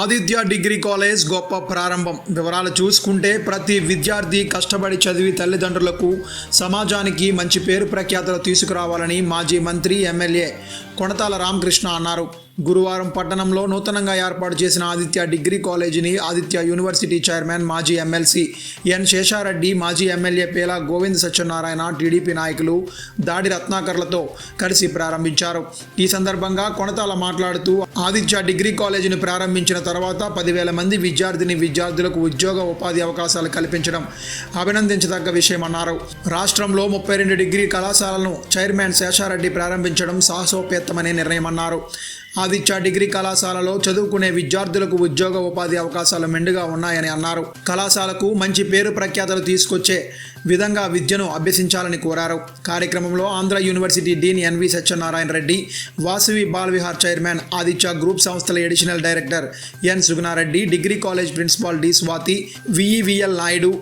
Aditya degree college గొప్ప ప్రారంభం. వివరాలు చూసుకుంటే ప్రతి విద్యార్థి కష్టపడి చదివి తల్లిదండ్రులకు సమాజానికి మంచి పేరు ప్రఖ్యాతలు తీసుకురావాలని మాజీ మంత్రి ఎమ్మెల్యే కొణతాల రామకృష్ణ అన్నారు. గురువారం పట్టణంలో నూతనంగా ఏర్పాటు చేసిన ఆదిత్య డిగ్రీ కాలేజీని ఆదిత్య యూనివర్సిటీ చైర్మన్ మాజీ ఎమ్మెల్సీ ఎన్ శేషారెడ్డి మాజీ ఎమ్మెల్యే పేలా గోవింద్ సత్యనారాయణ టీడీపీ నాయకులు దాడి రత్నాకర్లతో కలిసి ప్రారంభించారు. ఈ సందర్భంగా కొణతాల మాట్లాడుతూ ఆదిత్య డిగ్రీ కాలేజీని ప్రారంభించిన తర్వాత పదివేల మంది విద్యార్థిని విద్యార్థులకు ఉద్యోగ ఉపాధి అవకాశాలు కల్పించడం అభినందించదగ్గ విషయమన్నారు. రాష్ట్రంలో ముప్పై రెండు డిగ్రీ కళాశాలను చైర్మన్ శేషారెడ్డి ప్రారంభించడం సాహసోపేత్తమనే నిర్ణయమన్నారు. ఆదిత్య డిగ్రీ కళాశాలలో చదువుకునే విద్యార్థులకు ఉద్యోగ ఉపాధి అవకాశాలు మెండుగా ఉన్నాయని అన్నారు. కళాశాలకు మంచి పేరు ప్రఖ్యాతలు తీసుకొచ్చే విధంగా విద్యను అభ్యసించాలని కోరారు. కార్యక్రమంలో Andhra university dean N V Satyanarayana Reddy Vasavi Balvihar chairman Aditya group సంస్థల additional director N Sugunareddy degree college principal D Swathi VEVL Naidu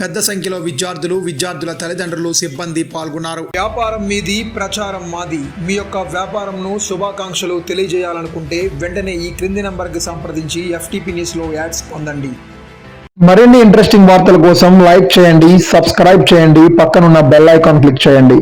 పెద్ద సంఖ్యలో విద్యార్థులు విద్యార్థుల తల్లిదండ్రులు సిబ్బంది పాల్గొన్నారు. వ్యాపారం మీది ప్రచారం మాది. మీ యొక్క వ్యాపారంను శుభాకాంక్షలు తెలియజేయాలనుకుంటే వెంటనే ఈ క్రింది నంబర్కి సంప్రదించి ఎఫ్టీపీ న్యూస్లో యాడ్స్ పొందండి. మరిన్ని ఇంట్రెస్టింగ్ వార్తల కోసం లైక్ చేయండి సబ్స్క్రైబ్ చేయండి పక్కనున్న బెల్ ఐకాన్ క్లిక్ చేయండి.